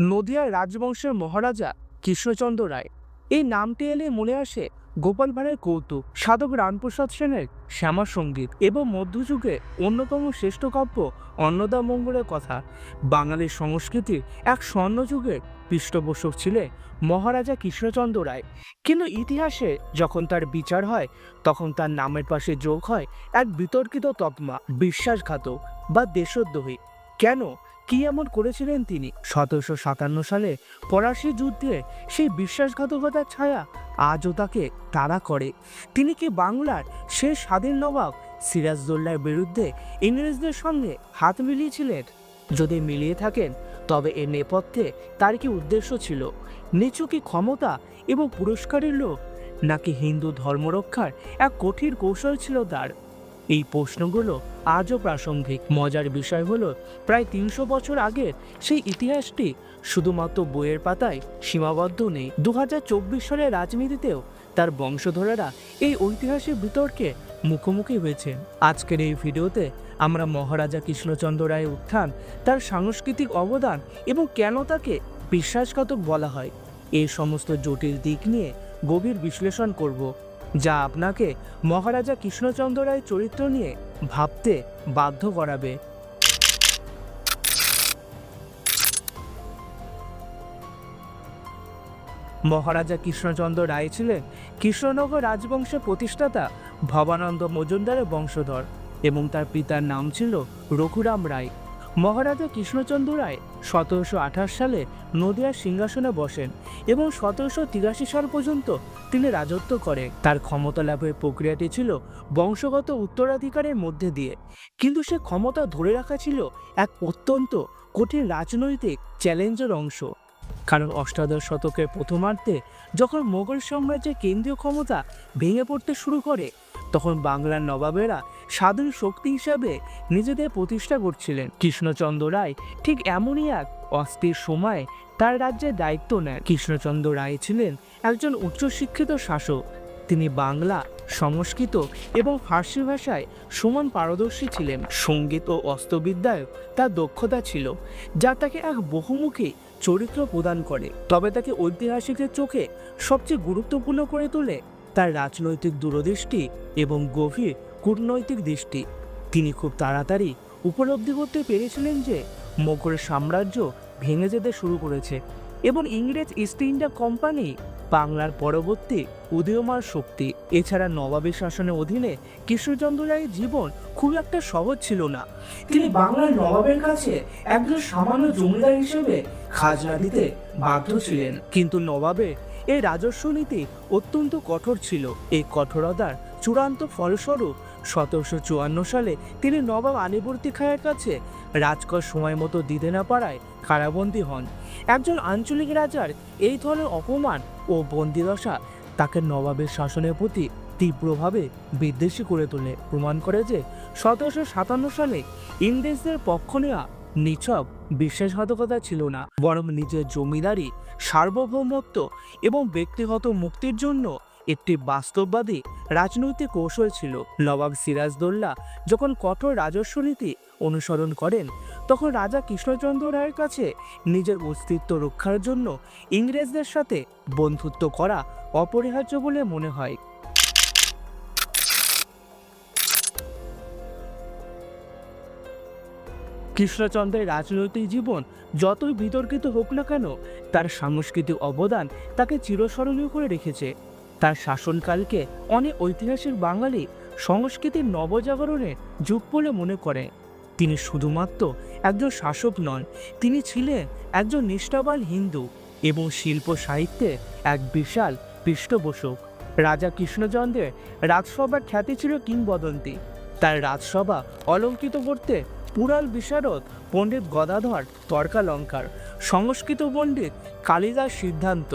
নদিয়ার রাজবংশের মহারাজা কৃষ্ণচন্দ্র রায়। এই নামটি এলে মনে আসে গোপাল ভাঁড়ের কৌতুক, সাধক রামপ্রসাদ সেনের শ্যামা সংগীত এবং মধ্যযুগে অন্যতম শ্রেষ্ঠ কাব্য অন্নদা মঙ্গলের কথা। বাঙালির সংস্কৃতির এক স্বর্ণযুগের পৃষ্ঠপোষক ছিলেন মহারাজা কৃষ্ণচন্দ্র রায়। কিন্তু ইতিহাসে যখন তার বিচার হয়, তখন তার নামের পাশে যোগ হয় এক বিতর্কিত তকমা, বিশ্বাসঘাতক বা দেশদ্রোহী। কেন? কি এমন করেছিলেন তিনি? সতেরোশো সাতান্ন সালে ফরাসি যুদ্ধে সেই বিশ্বাসঘাতকতার ছায়া আজও তাকে তাড়া করে। তিনি কি বাংলার শেষ স্বাধীন নবাব সিরাজদৌল্লার বিরুদ্ধে ইংরেজদের সঙ্গে হাত মিলিয়েছিলেন? যদি মিলিয়ে থাকেন, তবে এর নেপথ্যে তার কি উদ্দেশ্য ছিল? নিচু কি ক্ষমতা এবং পুরস্কারের লোক নাকি হিন্দু ধর্মরক্ষার এক কঠিন কৌশল ছিল তার? এই প্রশ্নগুলো আজও প্রাসঙ্গিক। মজার বিষয় হলো, প্রায় তিনশো বছর আগের সেই ইতিহাসটি শুধুমাত্র বইয়ের পাতায় সীমাবদ্ধ নেই। দু হাজার চব্বিশ সালের রাজনীতিতেও তার বংশধরেরা এই ঐতিহাসিক বিতর্কে মুখোমুখি হয়েছেন আজকের এই ভিডিওতে আমরা মহারাজা কৃষ্ণচন্দ্র রায়ের উত্থান, তার সাংস্কৃতিক অবদান এবং কেন তাকে বিশ্বাসঘাতক বলা হয় এই সমস্ত জটিল দিক নিয়ে গভীর বিশ্লেষণ করব। যা আপনাকে মহারাজা কৃষ্ণচন্দ্র রায়ের চরিত্র নিয়ে ভাবতে বাধ্য করাবে। মহারাজা কৃষ্ণচন্দ্র রায় ছিলেন কৃষ্ণনগর রাজবংশের প্রতিষ্ঠাতা ভবানন্দ মজুমদারের বংশধর এবং তার পিতার নাম ছিল রঘুরাম রায়। মহারাজা কৃষ্ণচন্দ্র রায় সতেরোশো আঠাশ সালে নদিয়ার সিংহাসনে বসেন এবং সতেরোশো তিরাশি সাল পর্যন্ত তিনি রাজত্ব করেন। তার ক্ষমতা লাভের প্রক্রিয়াটি ছিল বংশগত উত্তরাধিকারের মধ্যে দিয়ে। কিন্তু সে ক্ষমতা ধরে রাখা ছিল এক অত্যন্ত কঠিন রাজনৈতিক চ্যালেঞ্জের অংশ। কারণ অষ্টাদশ শতকের প্রথমার্ধে যখন মোগল সাম্রাজ্যের কেন্দ্রীয় ক্ষমতা ভেঙে পড়তে শুরু করে তখন বাংলার নবাবেরা স্বাধীন শক্তি হিসাবে নিজেদের প্রতিষ্ঠা করছিলেন। কৃষ্ণচন্দ্র রায় ঠিক এমনই এক অস্থির সময় তার রাজ্যের দায়িত্ব নেন। কৃষ্ণচন্দ্র রায় ছিলেন একজন উচ্চশিক্ষিত শাসক। তিনি বাংলা, সংস্কৃত এবং ফার্সি ভাষায় সমান পারদর্শী ছিলেন। সংগীত ও অস্ত্রবিদ্যায় তার দক্ষতা ছিল, যা তাকে এক বহুমুখী চরিত্র প্রদান করে। তবে তাকে ঐতিহাসিকের চোখে সবচেয়ে গুরুত্বপূর্ণ করে তোলে তার রাজনৈতিক দূরদৃষ্টি এবং গভীর কূটনৈতিক দৃষ্টি। তিনি খুব তাড়াতাড়ি উপলব্ধি করতে পেরেছিলেন যে মোগল সাম্রাজ্য ভেঙে যেতে শুরু করেছে এবং ইংরেজ ইস্ট ইন্ডিয়া কোম্পানি বাংলার পরবর্তী উদীয়মান শক্তি। এছাড়া নবাবের শাসনের অধীনে কৃষ্ণচন্দ্র রায়ের জীবন খুব একটা সহজ ছিল না। তিনি বাংলার নবাবের কাছে একজন সামান্য জমিদার হিসেবে খাজনা দিতে বাধ্য ছিলেন। কিন্তু নবাবের এই রাজস্ব নীতি অত্যন্ত কঠোর ছিল। এই কঠোরতার চূড়ান্ত ফলস্বরূপ সতেরোশো চুয়ান্ন সালে তিনি নবাব আলিবর্তী খায়ের কাছে রাজকর সময় মতো দিতে না পারায় কারাবন্দী হন। একজন আঞ্চলিক রাজার এই ধরনের অপমান ও বন্দিদশা তাকে নবাবের শাসনের প্রতি তীব্রভাবে বিদ্বেষী করে তোলে। প্রমাণ করে যে সতেরোশো সাতান্ন সালে ইংরেজদের পক্ষ নেওয়া নিছক বিশ্বাসঘাতকতা ছিল না, বরং নিজের জমিদারি সার্বভৌমত্ব এবং ব্যক্তিগত মুক্তির জন্য একটি বাস্তববাদী রাজনৈতিক কৌশল ছিল। নবাব সিরাজদৌল্লা যখন কঠোর রাজস্ব নীতি অনুসরণ করেন, তখন রাজা কৃষ্ণচন্দ্র রায়ের কাছে নিজের অস্তিত্ব রক্ষার জন্য ইংরেজদের সাথে বন্ধুত্ব করা অপরিহার্য বলে মনে হয়। কৃষ্ণচন্দ্রের রাজনৈতিক জীবন যতই বিতর্কিত হোক না কেন, তার সাংস্কৃতিক অবদান তাকে চিরস্মরণীয় করে রেখেছে। তার শাসনকালকে অনেক ঐতিহাসিক বাঙালি সংস্কৃতির নবজাগরণের যুগ বলে মনে করে। তিনি শুধুমাত্র একজন শাসক নন, তিনি ছিলেন একজন নিষ্ঠাবান হিন্দু এবং শিল্প সাহিত্যে এক বিশাল পৃষ্ঠপোষক। রাজা কৃষ্ণচন্দ্রের রাজসভার খ্যাতি ছিল কিংবদন্তি। তার রাজসভা অলঙ্কিত করতে পুরাল বিশারদ, পণ্ডিত গদাধর তর্কালঙ্কার সংস্কৃত পণ্ডিত কালিদাস সিদ্ধান্ত,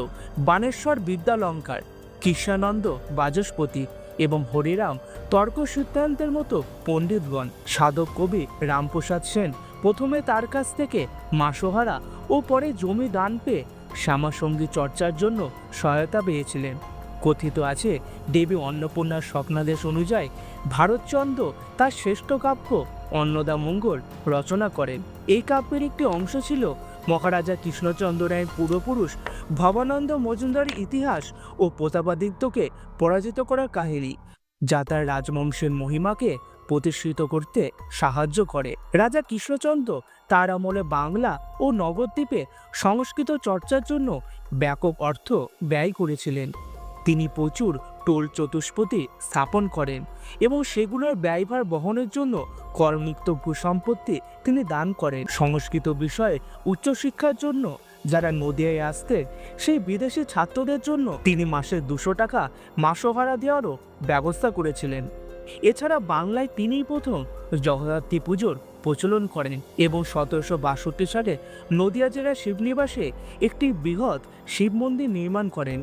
বানেশ্বর বিদ্যালঙ্কার, কৃষ্ণানন্দ বাচস্পতি এবং হরিরাম তর্ক সিদ্ধান্তের মতো পণ্ডিতগণ। সাধক কবি রামপ্রসাদ সেন প্রথমে তার কাছ থেকে মাসোহারা ও পরে জমি দান পেয়ে শ্যামাসঙ্গী চর্চার জন্য সহায়তা পেয়েছিলেন। কথিত আছে, দেবী অন্নপূর্ণার স্বপ্নাদেশ অনুযায়ী ভারতচন্দ্র তার শ্রেষ্ঠ কাব্য অন্নদা মঙ্গল রচনা করেন। এই কাব্যের একটি অংশ ছিল মহারাজা কৃষ্ণচন্দ্র রায়ের পূর্বপুরুষ ভবানন্দ মজুমদার ইতিহাস ও প্রতাপাদিত্যকে পরাজিত করার কাহিনী, যা তার রাজবংশের মহিমাকে প্রতিষ্ঠিত করতে সাহায্য করে। রাজা কৃষ্ণচন্দ্র তার আমলে বাংলা ও নবদ্বীপে সংস্কৃত চর্চার জন্য ব্যাপক অর্থ ব্যয় করেছিলেন। তিনি প্রচুর টোল চতুষ্পতি স্থাপন করেন এবং সেগুলোর ব্যয়ভার বহনের জন্য করমুক্ত ভূসম্পত্তি তিনি দান করেন। সংস্কৃত বিষয়ে উচ্চশিক্ষার জন্য যারা নদিয়ায় আসতে সেই বিদেশি ছাত্রদের জন্য তিনি মাসে দুশো টাকা মাসোহারা দেওয়ারও ব্যবস্থা করেছিলেন। এছাড়া বাংলায় তিনিই প্রথম জগদ্ধাত্রী পুজোর প্রচলন করেন এবং সতেরোশো বাষট্টি সালে নদিয়া জেলার শিবনিবাসে একটি বৃহৎ শিব মন্দির নির্মাণ করেন।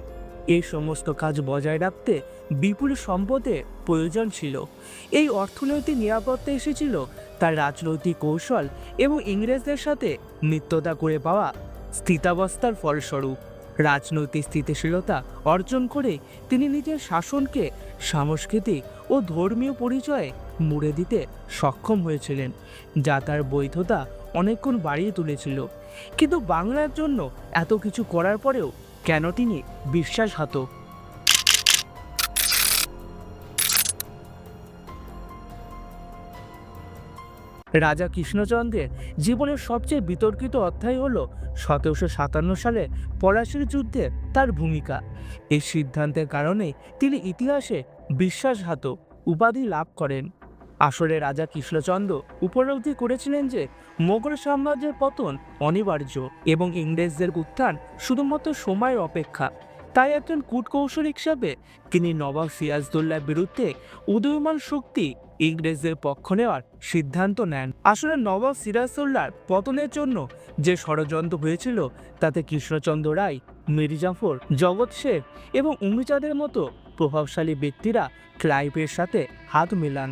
এই সমস্ত কাজ বজায় রাখতে বিপুল সম্পদের প্রয়োজন ছিল। এই অর্থনৈতিক নিরাপত্তা এসেছিল তার রাজনৈতিক কৌশল এবং ইংরেজদের সাথে মিত্রতা করে পাওয়া স্থিতাবস্থার ফলস্বরূপ। রাজনৈতিক স্থিতিশীলতা অর্জন করে তিনি নিজের শাসনকে সাংস্কৃতিক ও ধর্মীয় পরিচয়ে মুড়ে দিতে সক্ষম হয়েছিলেন, যা তার বৈধতা অনেকক্ষণ বাড়িয়ে তুলেছিল। কিন্তু বাংলার জন্য এত কিছু করার পরেও কেন তিনি বিশ্বাসঘাতক? রাজা কৃষ্ণচন্দ্রের জীবনের সবচেয়ে বিতর্কিত অধ্যায় হল সতেরোশো সাতান্ন সালে পলাশির যুদ্ধে তার ভূমিকা। এই সিদ্ধান্তের কারণে তিনি ইতিহাসে বিশ্বাসঘাতক উপাধি লাভ করেন। আসলে রাজা কৃষ্ণচন্দ্র উপলব্ধি করেছিলেন যে মোগল সাম্রাজ্যের পতন অনিবার্য এবং ইংরেজদের উত্থান শুধুমাত্র সময়ের অপেক্ষা। তাই একজন কূটকৌশল হিসাবে তিনি নবাব সিরাজদৌল্লার বিরুদ্ধে উদয়মান শক্তি ইংরেজদের পক্ষ নেওয়ার সিদ্ধান্ত নেন। আসলে নবাব সিরাজদৌল্লার পতনের জন্য যে ষড়যন্ত্র হয়েছিল, তাতে কৃষ্ণচন্দ্র রায়, মির্জাফর, জগৎ শেখ এবং উমিচাঁদের মতো প্রভাবশালী ব্যক্তিরা ক্লাইভের সাথে হাত মেলান।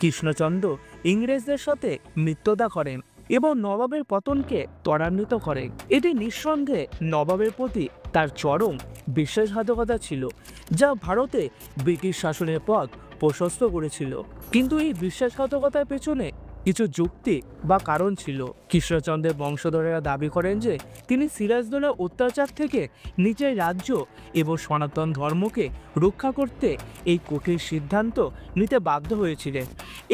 কৃষ্ণচন্দ্র ইংরেজদের সাথে মিত্রতা করেন এবং নবাবের পতনকে ত্বরান্বিত করেন এটি নিঃসন্দেহে নবাবের প্রতি তার চরম বিশ্বাসঘাতকতা ছিল, যা ভারতে ব্রিটিশ শাসনের পথ প্রশস্ত করেছিল। কিন্তু এই বিশ্বাসঘাতকতার পেছনে কিছু যুক্তি বা কারণ ছিল। কৃষ্ণচন্দ্রের বংশধরেরা দাবি করেন যে, তিনি সিরাজদৌলার অত্যাচার থেকে নিজের রাজ্য এবং সনাতন ধর্মকে রক্ষা করতে এই কঠিন সিদ্ধান্ত নিতে বাধ্য হয়েছিলেন।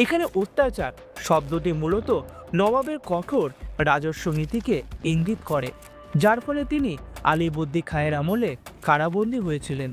এখানে অত্যাচার শব্দটি মূলত নবাবের কঠোর রাজস্ব নীতিকে ইঙ্গিত করে, যার ফলে তিনি আলিবুদ্দি খায়ের আমলে কারাবন্দী হয়েছিলেন।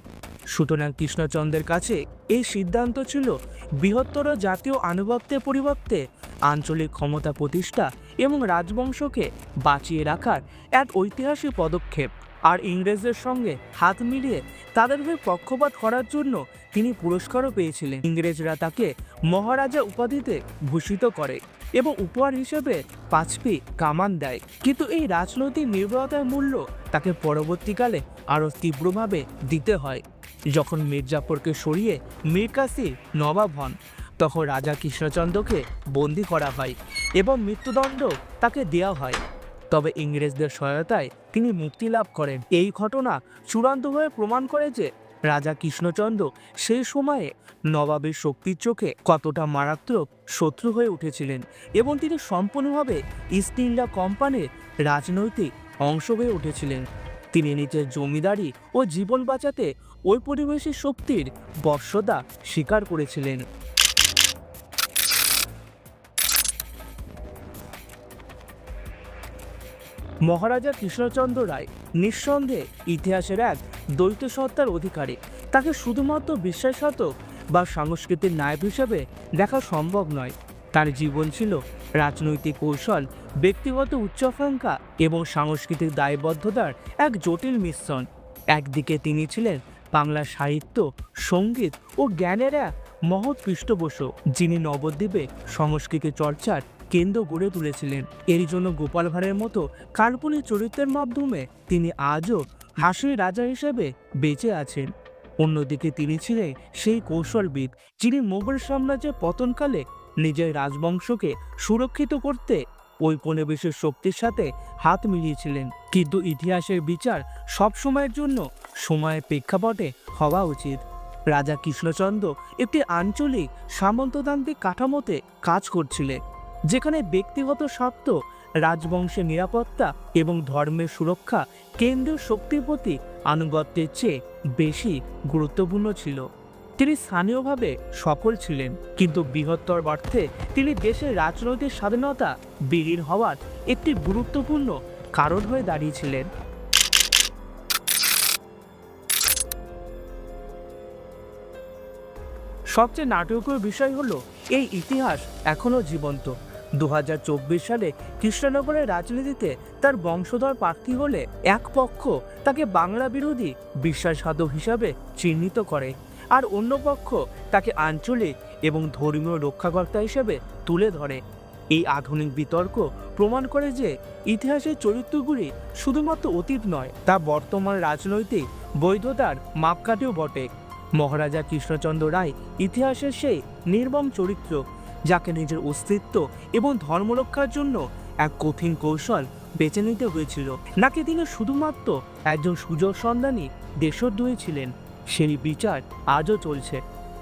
সুতরাং কৃষ্ণচন্দ্রের কাছে এই সিদ্ধান্ত ছিল বৃহত্তর জাতীয় আনুগত্যের পরিবর্তে আঞ্চলিক ক্ষমতা প্রতিষ্ঠা এবং রাজবংশকে বাঁচিয়ে রাখার এক ঐতিহাসিক পদক্ষেপ। আর ইংরেজদের সঙ্গে হাত মিলিয়ে তাদের হয়ে পক্ষপাত করার জন্য তিনি পুরস্কারও পেয়েছিলেন। ইংরেজরা তাকে মহারাজা উপাধিতে ভূষিত করে এবং উপহার হিসেবে পাঁচপি কামান দেয়। কিন্তু এই রাজনৈতিক নির্ভরতার মূল্য তাকে পরবর্তীকালে আরও তীব্রভাবে দিতে হয়। যখন মির্জাফরকে সরিয়ে মীর কাসির নবাব হন, তখন রাজা কৃষ্ণচন্দ্রকে বন্দি করা হয় এবং মৃত্যুদণ্ড তাকে দেওয়া হয়। তবে ইংরেজদের সহায়তায় তিনি মুক্তি লাভ করেন। এই ঘটনা চূড়ান্তভাবে প্রমাণ করে যে রাজা কৃষ্ণচন্দ্র সেই সময়ে নবাবের শক্তির চোখে কতটা মারাত্মক শত্রু হয়ে উঠেছিলেন এবং তিনি সম্পূর্ণভাবে ইস্ট ইন্ডিয়া কোম্পানির রাজনৈতিক অংশ হয়ে উঠেছিলেন। তিনি নিজের জমিদারি ও জীবন বাঁচাতে ওই পরিবেশী শক্তির বর্ষদা স্বীকার করেছিলেন। মহারাজা কৃষ্ণচন্দ্র রায় নিঃসন্দেহে ইতিহাসের এক দ্বৈত সত্তার অধিকারী। তাকে শুধুমাত্র বিশ্বাসঘাতক বা সাংস্কৃতিক নায়ক হিসেবে দেখা সম্ভব নয়। তার জীবন ছিল রাজনৈতিক কৌশল, ব্যক্তিগত উচ্চাকাঙ্ক্ষা এবং সাংস্কৃতিক দায়বদ্ধতার এক জটিল মিশ্রণ। একদিকে তিনি ছিলেন বাংলা সাহিত্য, সংগীত ও জ্ঞানের এক মহৎ পৃষ্ঠপোষক, যিনি নবদ্বীপে সংস্কৃতি চর্চার কেন্দ্র গড়ে তুলেছিলেন। এর জন্য গোপাল ভাঁড়ের মতো কাল্পনিক চরিত্রের মাধ্যমে তিনি আজও হাসির রাজা হিসেবে বেঁচে আছেন। অন্যদিকে তিনি ছিলেন সেই কৌশলবিদ, যিনি মোগল সাম্রাজ্যের পতনকালে নিজের রাজবংশকে সুরক্ষিত করতে ঔপনিবেশের শক্তির সাথে হাত মিলিয়েছিলেন। কিন্তু ইতিহাসের বিচার সব সময়ের জন্য সময়ের প্রেক্ষাপটে হওয়া উচিত। রাজা কৃষ্ণচন্দ্র একটি আঞ্চলিক সামন্ততান্ত্রিক কাঠামোতে কাজ করছিলেন, যেখানে ব্যক্তিগত স্বার্থ, রাজবংশের নিরাপত্তা এবং ধর্মের সুরক্ষা কেন্দ্রীয় শক্তির প্রতি আনুগত্যের চেয়ে বেশি গুরুত্বপূর্ণ ছিল। তিনি স্থানীয়ভাবে সফল ছিলেন, কিন্তু বৃহত্তর অর্থে তিনি দেশের রাজনৈতিক স্বাধীনতা বিলীন হওয়ার একটি গুরুত্বপূর্ণ কারণ হয়ে দাঁড়িয়েছিলেন। সবচেয়ে নাটকীয় বিষয় হলো, এই ইতিহাস এখনও জীবন্ত। দু হাজার চব্বিশ সালে কৃষ্ণনগরের রাজনীতিতে তার বংশধর প্রার্থী হলে এক পক্ষ তাকে বাংলা বিরোধী বিশ্বাসঘাতক হিসাবে চিহ্নিত করে। আর অন্য পক্ষ তাকে আঞ্চলিক এবং ধর্মীয় রক্ষাকর্তা হিসেবে তুলে ধরে। এই আধুনিক বিতর্ক প্রমাণ করে যে ইতিহাসের চরিত্রগুলি শুধুমাত্র অতীত নয়, তা বর্তমান রাজনৈতিক বৈধতার মাপকাঠিও বটে। মহারাজা কৃষ্ণচন্দ্র রায় ইতিহাসের সেই নির্মম চরিত্র, যাকে নিজের অস্তিত্ব এবং ধর্মরক্ষার জন্য এক কঠিন কৌশল বেছে নিতে হয়েছিল, নাকি তিনি শুধুমাত্র একজন সুযোগ সন্ধানী দেশদ্রোহী ছিলেন? সেই বিচার আজও চলছে।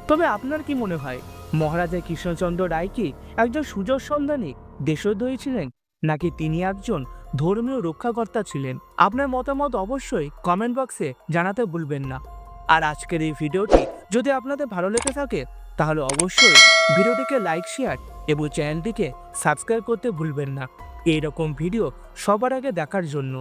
তবে আপনার কি মনে হয়, মহারাজা কৃষ্ণচন্দ্র রায় কি একজন সুযোগ সন্ধানী, দেশদ্রোহী ছিলেন, নাকি তিনি একজন ধর্মীয় রক্ষাকর্তা ছিলেন? আপনার মতামত অবশ্যই কমেন্ট বক্সে জানাতে ভুলবেন না। আর আজকের এই ভিডিওটি যদি আপনাদের ভালো লেগে থাকে, তাহলে অবশ্যই ভিডিওটিকে লাইক শেয়ার এবং চ্যানেলটিকে সাবস্ক্রাইব করতে ভুলবেন না। এইরকম ভিডিও সবার আগে দেখার জন্য।